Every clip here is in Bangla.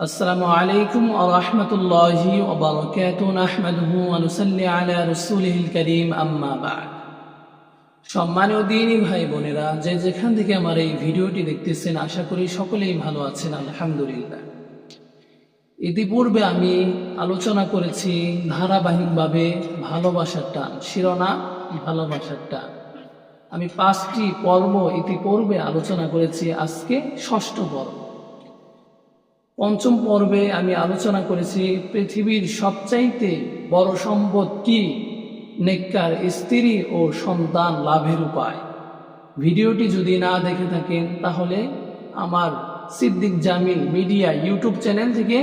السلام عليكم ورحمة الله وبركاته نحمده ونصلي على رسوله الكريم أما بعد সম্মানীয় দিনই ভাই বোনেরা যে যেখান থেকে আমার এই ভিডিওটি দেখতেছেন আশা করি সকলেই ভালো আছেন আলহামদুলিল্লাহ ইতিপূর্বে আমি আলোচনা করেছি ধারাবাহিকভাবে ভালোবাসার টান শিরোনাম ভালোবাসার টান আমি পাঁচটি পর্ব ইতিপূর্বে আলোচনা করেছি আজকে ষষ্ঠ পর্ব পঞ্চম পর্বে আমি আলোচনা করেছি পৃথিবীর সবচাইতে বড় সম্পদ কি? নেককার স্ত্রী ও সন্তান লাভের উপায়। ভিডিওটি যদি না দেখে থাকেন, তাহলে আমার Siddique Jamil media YouTube channel থেকে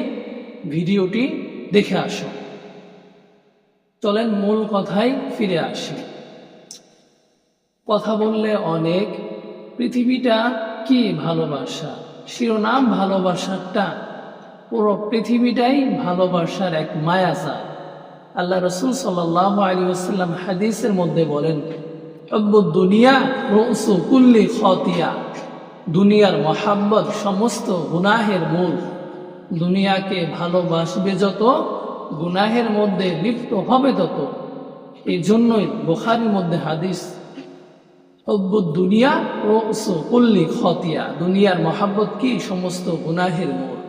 ভিডিওটি দেখে আসুন। চলেন মূল কথায় ফিরে আসি। কথা বললে অনেক, পৃথিবীটা কি ভালোবাসা? শিরোনাম ভালোবাসাটা পুরো পৃথিবীটাই ভালোবাসার এক মায়াজা আল্লাহ রসুল সাল্লাহ আলী আসাল্লাম হাদিসের মধ্যে বলেন দুনিয়া খতিয়া। দুনিয়ার মহাব্বত সমস্ত গুনাহের মূল। দুনিয়াকে ভালোবাসবে যত, গুনাহের মধ্যে লিপ্ত হবে তত। এই জন্যই বোখারির মধ্যে হাদিস দুনিয়া ও কুল্লি খতিয়া। দুনিয়ার মহাব্বত কি? সমস্ত গুনাহের মূল।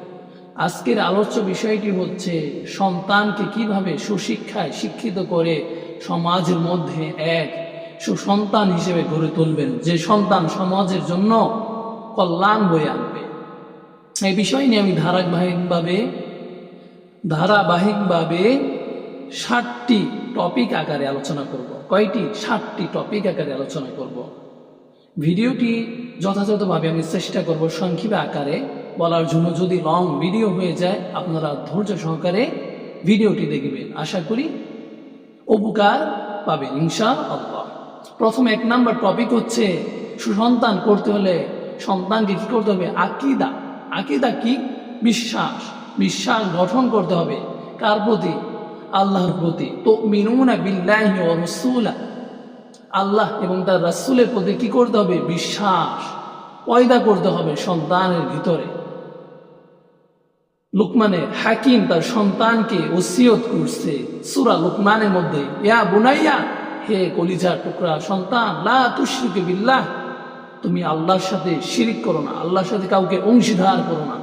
আজকের আলোচ্য বিষয়টি হচ্ছে সন্তানকে কীভাবে সুশিক্ষায় শিক্ষিত করে সমাজের মধ্যে এক সুসন্তান হিসেবে গড়ে তুলবেন। যে সন্তান সমাজের জন্য কল্যাণ বয়ে আনবে। এই বিষয় নিয়ে আমি ধারাবাহিকভাবে ধারাবাহিকভাবে ষাটটি টপিক আকারে আলোচনা করব। কয়টি? ষাটটি টপিক আকারে আলোচনা করব। ভিডিওটি যথাযথভাবে আমি চেষ্টা করব সংক্ষিপ্ত আকারে বলার জন্য যদি লং ভিডিও হয়ে যায়, আপনারা ধৈর্য সহকারে ভিডিওটি দেখবেন। আশা করি উপকার পাবেন ইনশা আল্লাহ প্রথম এক নাম্বার টপিক হচ্ছে সুসন্তান করতে হলে সন্তানকে কি করতে হবে? আকিদা। আকিদা কি? বিশ্বাস। বিশ্বাস গঠন করতে হবে। কার প্রতি? আল্লাহর প্রতি। তো মিনুনা বিল্লাহি ও রসুলা। আল্লাহ এবং তার রাসুলের প্রতি কি করতে হবে? বিশ্বাস। পয়দা করতে হবে সন্তানের ভিতরে। লুকমানের হাকিম তার সন্তানকে ওসিয়ত করছে। সুরা লুকমানের মধ্যে, ইয়া বুনাইয়া, হে কলিজার টুকরা, সন্তান, লা তুশ্রিকে বিল্লাহ, তুমি আল্লাহর সাথে শিরিক করো না, আল্লাহর সাথে কাউকে অংশীদার করো না।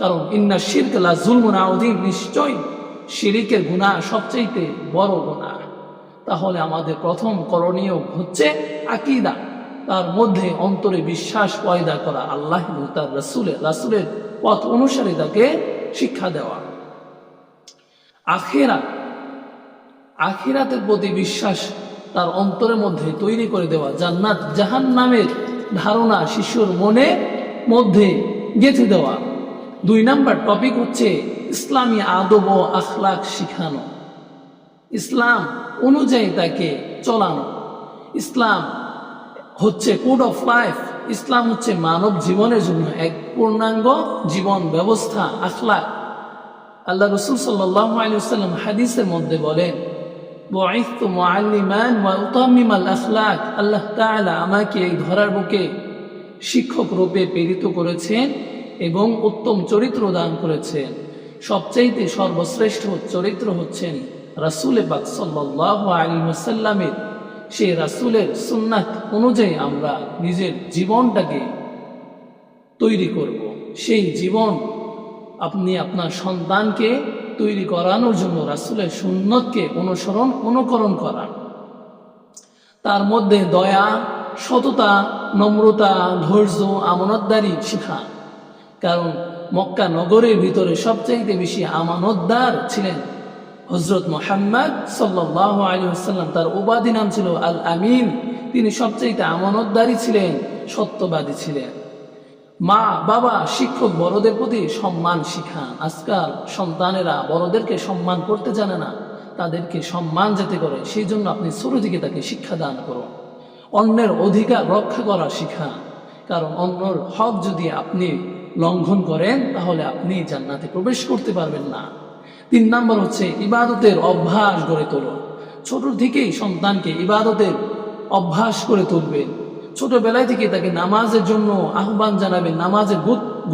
কারণ ইন্না শিরক লা জুলমুন আউদিন নিশ্চয় শিরিকের গুণা সবচাইতে বড় গুণা তাহলে আমাদের প্রথম করণীয় হচ্ছে আকিদা, তার মধ্যে অন্তরে বিশ্বাস পয়দা করা, আল্লাহ তার রাসুলের রাসুলের পথ অনুসারে তাকে শিক্ষা দেওয়া। আখেরা, আখিরাতের প্রতি বিশ্বাস তার অন্তরের মধ্যে তৈরি করে দেওয়া। জান্নাত জাহান নামের ধারণা শিশুর মনে মধ্যে গেঁথে দেওয়া। দুই নাম্বার টপিক হচ্ছে ইসলামী আদব ও আখলাখ শিখানো। ইসলাম অনুযায়ী তাকে চলানো। ইসলাম হচ্ছে কোড অফ লাইফ ইসলাম হচ্ছে মানব জীবনের জন্য এক পূর্ণাঙ্গ জীবন ব্যবস্থা, আখলাক। আল্লাহ রসুল সাল্লাম হাদিসের মধ্যে বলেন আল্লাহ তাআলা আমাকে এই ধরার বুকে শিক্ষক রূপে প্রেরিত করেছেন এবং উত্তম চরিত্র দান করেছেন। সবচাইতে সর্বশ্রেষ্ঠ চরিত্র হচ্ছেন রাসুলে পাক সাল্লাহ আলী ওসাল্লামের সেই রাসুলের সুন্নাত অনুযায়ী আমরা নিজের জীবনটাকে তৈরি করব। সেই জীবন আপনি আপনার সন্তানকে তৈরি করানোর জন্য রাসুলের সুন্নতকে অনুসরণ, অনুকরণ করা। তার মধ্যে দয়া, সততা, নম্রতা, ধৈর্য, আমানতদারি শিখা। কারণ মক্কা নগরের ভিতরে সবচাইতে বেশি আমানতদার ছিলেন হজরত মোহাম্মদ সাল্লাহ আলী আসাল্লাম তার উপাধি নাম ছিল আল আমিন তিনি সবচাইতে আমানতদারী ছিলেন, সত্যবাদী ছিলেন। মা, বাবা, শিক্ষক বড়দের প্রতি সম্মান শিখান। আজকাল সন্তানেরা বড়দেরকে সম্মান করতে জানে না, তাদেরকে সম্মান যাতে করে, সেই জন্য আপনি ছোট থেকে তাকে শিক্ষা দান করুন। অন্যের অধিকার রক্ষা করা শিখান। কারণ অন্যর হক যদি আপনি লঙ্ঘন করেন, তাহলে আপনি জান্নাতে প্রবেশ করতে পারবেন না। তিন নম্বর হচ্ছে ইবাদতের অভ্যাস গড়ে তোলো। ছোট থেকেই সন্তানকে ইবাদতের অভ্যাস করে তুলবেন ছোটবেলায় থেকে তাকে নামাজের জন্য আহ্বান জানাবেন, নামাজের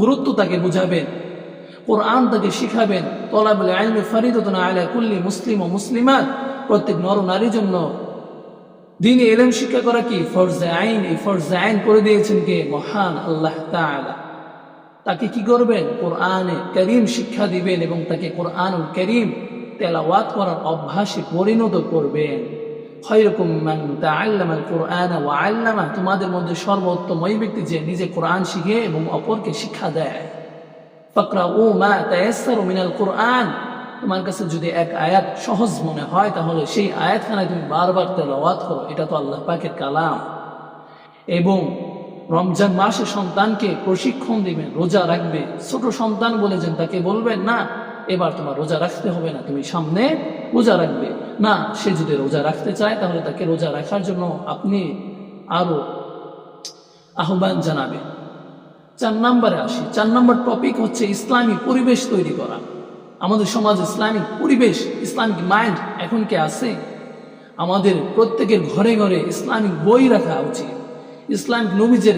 গুরুত্ব তাকে বুঝাবেন। কোরআন তাকে শিখাবেন, তলাবুল আলমে ফরিদতন আলা কুল্লি মুসলিম ও মুসলিমাত। প্রত্যেক নর নারীর জন্য দিনে এলেম শিক্ষা করা কি? ফরজে আইন, এই ফরজে আইন করে দিয়েছেন কে? মহান আল্লাহ তাআলা। তাকে কি করবেন? কোরআনে করিম শিক্ষা দিবেন এবং তাকে কোরআনুল করিম তেলাওয়াত করার অভ্যাসে পরিণত করবেন। তোমাদের মধ্যে সর্বোত্তম ওই ব্যক্তি যে নিজে কোরআন শিখে এবং অপরকে শিক্ষা দেয়। ফাকরাউ মা তায়াসসারু মিনাল কুরআন, তোমার কাছে যদি এক আয়াত সহজ মনে হয়, তাহলে সেই আয়াতখানায় তুমি বারবার তেলাওয়াত করো। এটা তো আল্লাহ পাকের কালাম। এবং রমজান মাসে সন্তানকে প্রশিক্ষণ দিবেন, রোজা রাখবে। ছোট সন্তান বলেছেন তাকে বলবেন, না, এবার তোমার রোজা রাখতে হবে না, তুমি সামনে রোজা রাখবে। না, সে যদি রোজা রাখতে চায়, তাহলে তাকে রোজা রাখার জন্য আপনি আরও আহ্বান জানাবেন। চার নম্বরে আসি। চার নম্বর টপিক হচ্ছে ইসলামী পরিবেশ তৈরি করা। আমাদের সমাজ ইসলামিক পরিবেশ, ইসলামিক মাইন্ড এখন কি আছে? আমাদের প্রত্যেকের ঘরে ঘরে ইসলামিক বই রাখা উচিত। ইসলামিক নবীজের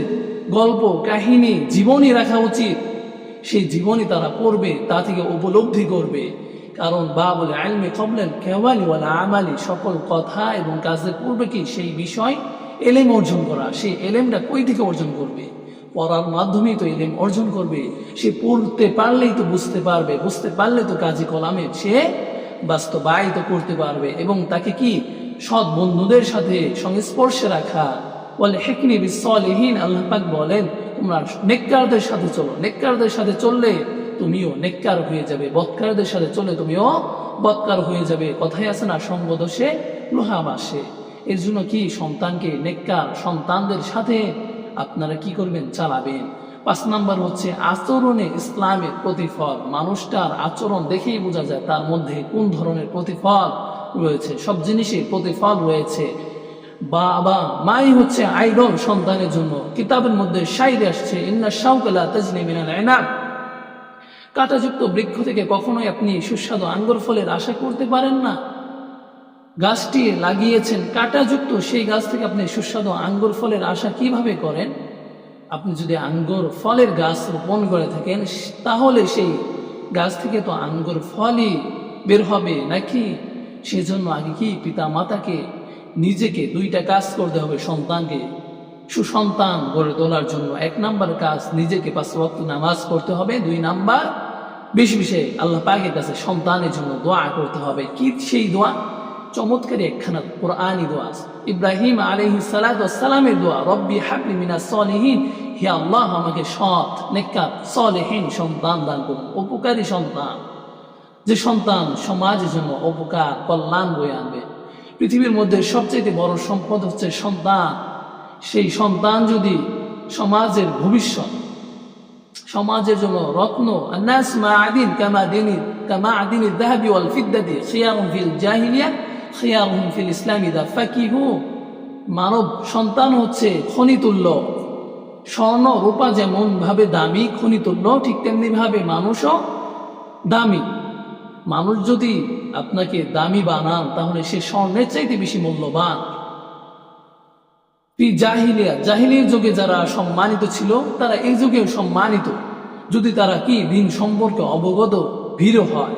গল্প, কাহিনী, জীবনী রাখা উচিত। সেই জীবনী তারা পড়বে, তা থেকে উপলব্ধি করবে। কারণ বা বলে আলমে কবলেন কেওয়ালি ওয়ালা আমালি, সকল কথা এবং কাজের পূর্বে কি সেই বিষয় এলেম অর্জন করা? সেই এলেমটা কই থেকে অর্জন করবে? পড়ার মাধ্যমেই তো এলেম অর্জন করবে। সে পড়তে পারলেই তো বুঝতে পারবে, বুঝতে পারলে তো কাজী কলামে সে বাস্তবায়িত করতে পারবে এবং তাকে কি সৎ বন্ধুদের সাথে সংস্পর্শে রাখা বলে হেকনি বিশ্বলহীন আল্লাহ পাক বলেন, তোমরা নেককারদের সাথে চলো। নেককারদের সাথে চললে তুমিও নেককার হয়ে যাবে। বৎকারদের সাথে চলে তুমিও বৎকার হয়ে যাবে। কথাই আছে না সঙ্গদোষে লোহা বাসে। এর জন্য কি সন্তানকে নেককার সন্তানদের সাথে আপনারা কি করবেন? চালাবেন। পাঁচ নাম্বার হচ্ছে আচরণে ইসলামের প্রতিফল। মানুষটার আচরণ দেখেই বোঝা যায় তার মধ্যে কোন ধরনের প্রতিফল রয়েছে। সব জিনিসে প্রতিফল রয়েছে। বাবা, মাই হচ্ছে আইডল সন্তানের জন্য। কিতাবের মধ্যে সাইরে আসছে, ইন্না শাউকালা তাজনি মিনাল আইনাব কাঁটাযুক্ত বৃক্ষ থেকে কখনোই আপনি সুস্বাদু আঙ্গুর ফলের আশা করতে পারেন না। গাছটি লাগিয়েছেন, কাঁটাযুক্ত সেই গাছ থেকে আপনি সুস্বাদু আঙ্গুর ফলের আশা কীভাবে করেন? আপনি যদি আঙ্গুর ফলের গাছ রোপণ করে থাকেন, তাহলে সেই গাছ থেকে তো আঙ্গুর ফলই বের হবে, নাকি? সেজন্য আগে কি পিতা মাতাকে নিজেকে দুইটা কাজ করতে হবে, সন্তানকে সুসন্তান গড়ে তোলার জন্য। এক নাম্বার কাজ, নিজেকে পাঁচ ওয়াক্ত নামাজ পড়তে হবে। দুই নাম্বার, বেশি বেশি আল্লাহ পাকের কাছে সন্তানের জন্য দোয়া করতে হবে। কি সেই দোয়া? চমৎকারী একখানা কোরআনই দোয়া। ইব্রাহিম আলহি সালামের দোয়া, রব্বি হাবলি মিনা সলিহীন হে আল্লাহ আমাকে সৎ সলেহীন সন্তান দান করুন। উপকারী সন্তান। যে সন্তান সমাজের জন্য উপকার, কল্যাণ বয়ে আনবে। পৃথিবীর মধ্যে সবচেয়ে বড় সম্পদ হচ্ছে সন্তান। সেই সন্তান যদি সমাজের ভবিষ্যৎ, সমাজের জন্য রত্ন আদিনী জাহিলিয়া মানব সন্তান হচ্ছে খনিতুল্য। স্বর্ণ রূপা যেমনভাবে দামি, খনিতুল্য ঠিক তেমনিভাবে মানুষও দামি। মানুষ যদি আপনাকে দামি বানান, তাহলে সে স্বর্ণের চাইতে বেশি মূল্যবান। জাহিলিয়া জাহিলিয়ার যুগে যারা সম্মানিত ছিল, তারা এই যুগেও সম্মানিত। যদি তারা কি দিন সম্পর্কে অবগত ভিড় হয়,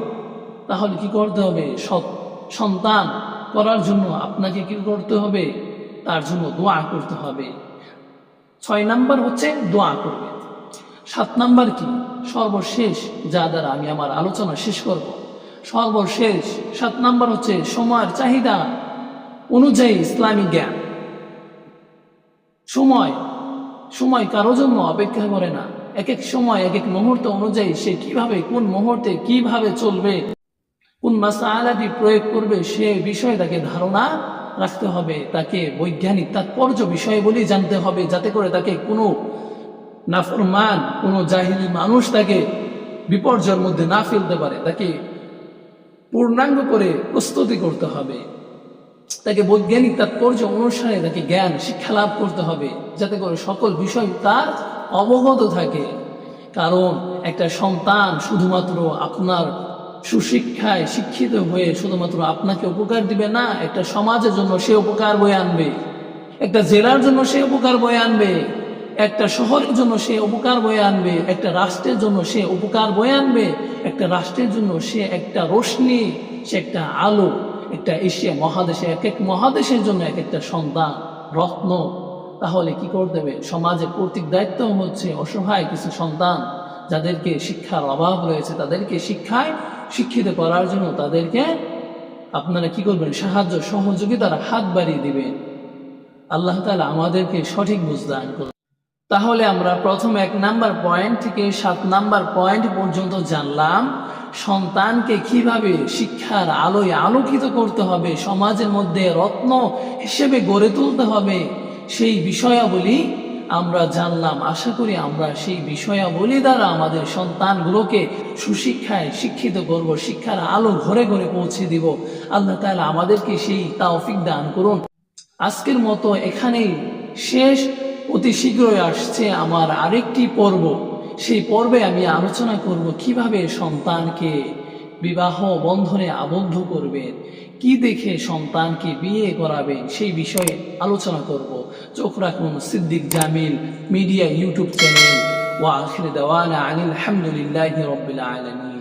তাহলে কি করতে হবে? সৎ সন্তান করার জন্য আপনাকে কি করতে হবে? তার জন্য দোয়া করতে হবে। ছয় নাম্বার হচ্ছে দোয়া করবে সাত নাম্বার কি? সর্বশেষ যা দ্বারা আমি আমার আলোচনা শেষ করব। সর্বশেষ সাত নাম্বার হচ্ছে সময়ের চাহিদা অনুযায়ী ইসলামী জ্ঞান। সময় সময় কারও জন্য অপেক্ষা করে না। এক এক সময় এক এক মুহূর্ত অনুযায়ী সে কীভাবে, কোন মুহূর্তে কীভাবে চলবে, কোন মাসালাটি প্রয়োগ করবে, সে বিষয়ে তাকে ধারণা রাখতে হবে। তাকে বৈজ্ঞানিক তাৎপর্য বিষয়গুলি জানতে হবে, যাতে করে তাকে কোনো নাফরমান, কোনো জাহিলি মানুষ তাকে বিপর্যয়ের মধ্যে না ফেলতে পারে। তাকে পূর্ণাঙ্গ করে প্রস্তুতি করতে হবে। তাকে বৈজ্ঞানিক তাৎপর্য অনুসারে তাকে জ্ঞান, শিক্ষা লাভ করতে হবে, যাতে করে সকল বিষয় তার অবগত থাকে। কারণ একটা সন্তান শুধুমাত্র আপনার সুশিক্ষায় শিক্ষিত হয়ে শুধুমাত্র আপনাকে উপকার দিবে না, একটা সমাজের জন্য সে উপকার বয়ে আনবে। একটা জেলার জন্য সে উপকার বয়ে আনবে। একটা শহরের জন্য সে উপকার বয়ে আনবে, একটা রাষ্ট্রের জন্য সে উপকার বয়ে আনবে, একটা রাষ্ট্রের জন্য সে একটা রোশনি, সে একটা আলো, একটা এশিয়া মহাদেশে, এক এক মহাদেশের জন্য এক একটা সন্তান, রত্ন। তাহলে কি করতে হবে? সমাজের কর্তৃক দায়িত্ব হচ্ছে অসহায় কিছু সন্তান, যাদেরকে শিক্ষার অভাব রয়েছে, তাদেরকে শিক্ষায় শিক্ষিত করার জন্য তাদেরকে আপনারা কি করবেন? সাহায্য, সহযোগিতার হাত বাড়িয়ে দিবেন। আল্লাহ তালা আমাদেরকে সঠিক বুঝদান করুন। তাহলে আমরা প্রথম এক নাম্বার পয়েন্ট থেকে সাত নাম্বার পয়েন্ট পর্যন্ত জানলাম, সন্তানকে কীভাবে শিক্ষার আলোয় আলোকিত করতে হবে, সমাজের মধ্যে রত্ন হিসেবে গড়ে তুলতে হবে, সেই বিষয়াবলী আমরা জানলাম। আশা করি আমরা সেই বিষয়াবলী দ্বারা আমাদের সন্তানগুলোকে সুশিক্ষায় শিক্ষিত করব, শিক্ষার আলো ঘরে ঘরে পৌঁছে দিব। আল্লাহ তাআলা আমাদেরকে সেই তাওফিক দান করুন। আজকের মতো এখানেই শেষ। অতি শীঘ্রই আসছে আমার আরেকটি পর্ব। সেই পর্বে আমি আলোচনা করব কীভাবে সন্তানকে বিবাহ বন্ধনে আবদ্ধ করবেন, কি দেখে সন্তানকে বিয়ে করাবেন সেই বিষয়ে আলোচনা করব। চোখ রাখুন Siddique Jamil media YouTube channel. ওয়া আখির দাওয়ানা আনিল হামদুলিল্লাহি রাব্বিল আলামিন।